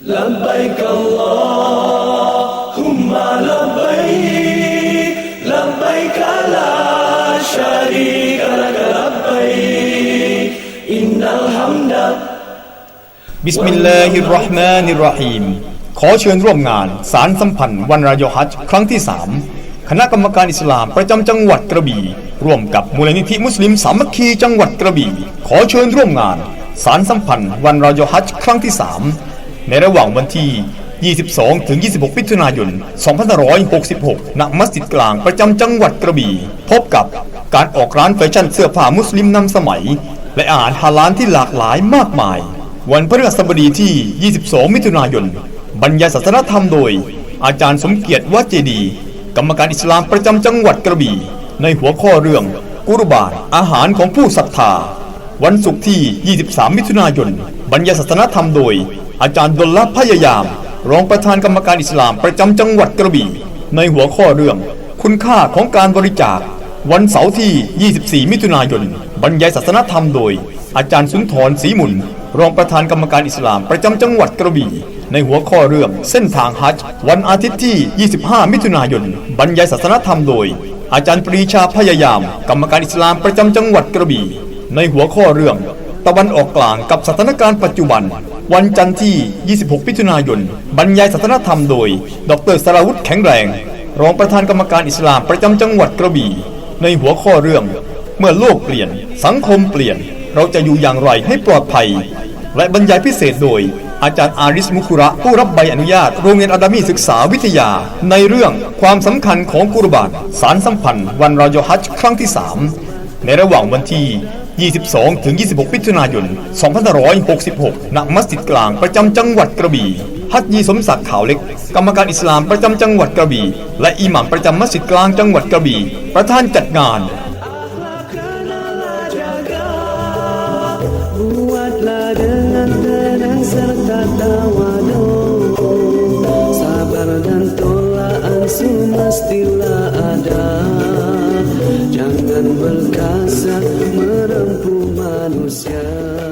لبيك اللهم لبيك لبيك لا شريك لك لبيك إن الحمد บิสมิลลาฮิรเราะห์มานิรเราะฮีม ขอเชิญร่วมงานสารสัมพันธ์วันรายฮัจญ์ครั้งที่ 3 คณะกรรมการอิสลามประจำจังหวัดกระบี่ ร่วมกับมูลนิธิมุสลิมสามัคคีจังหวัดกระบี่ ขอเชิญร่วมงานสารสัมพันธ์วันรายฮัจญ์ครั้งที่ 3 ในระหว่างวันที่ 22 ถึง 26 มิถุนายน 2566 ณ มัสยิดกลางประจำจังหวัดกระบี่ พบกับการออกร้านแฟชั่นเสื้อผ้ามุสลิมนำสมัย และอาหารฮาลาลที่หลากหลายมากมาย วันพฤหัสบดีที่ 22 มิถุนายน บรรยายศาสนธรรมโดย อาจารย์สมเกียรติวัดเจดี กรรมการอิสลามประจำจังหวัดกระบี่ ในหัวข้อเรื่องกุรบานอาหารของผู้ศรัทธา วันศุกร์ที่ 23 มิถุนายน บรรยายศาสนธรรมโดย อาจารย์ดลละพยายาม รองประธานกรรมการอิสลามประจำจังหวัดกระบี่ ในหัวข้อเรื่อง คุณค่าของการบริจาค วันเสาร์ที่ 24 มิถุนายน บรรยายศาสนธรรมโดย อาจารย์สุนทรศรีมุนรองประธานกรรมการอิสลามประจำจังหวัดกระบี่ ในหัวข้อเรื่องเส้นทางฮัจญ์วันอาทิตย์ที่ 25 มิถุนายน บรรยายศาสนธรรมโดย อาจารย์ปรีชาพยายาม กรรมการอิสลามประจำจังหวัดกระบี่ ในหัวข้อเรื่อง ตะวันออกกลางกับสถานการณ์ปัจจุบัน วันจันทร์ที่ 26 มิถุนายน บรรยายศาสนธรรมโดย ดรสราวุฒิแข็งแรง รองประธานกรรมการอิสลามประจำจังหวัดกระบี่ ในหัวข้อเรื่อง เมื่อโลกเปลี่ยน สังคมเปลี่ยน เราจะอยู่อย่างไรให้ปลอดภัย และบรรยายพิเศษโดย อาจารย์อาริสมุคุระผู้รับใบอนุญาตโรงเรียนอาดามีศึกษาวิทยา ในเรื่องความสำคัญของกุรบานสารสัมพันธ์ วันรอยฮัจครั้งที่ 3 ในระหว่างวันที่ 22 ถึง 26 มิถุนายน 2566 ณ มัสยิดกลางประจำจังหวัดกระบี่ ฮัจญีสมศักดิ์ขาวเล็ก กรรมการอิสลามประจำจังหวัดกระบี่ และอิหม่ามประจำมัสยิดกลางจังหวัดกระบี่ ประธานจัดงาน Sabar dan tolak ansuman dan berkasa merempu manusia.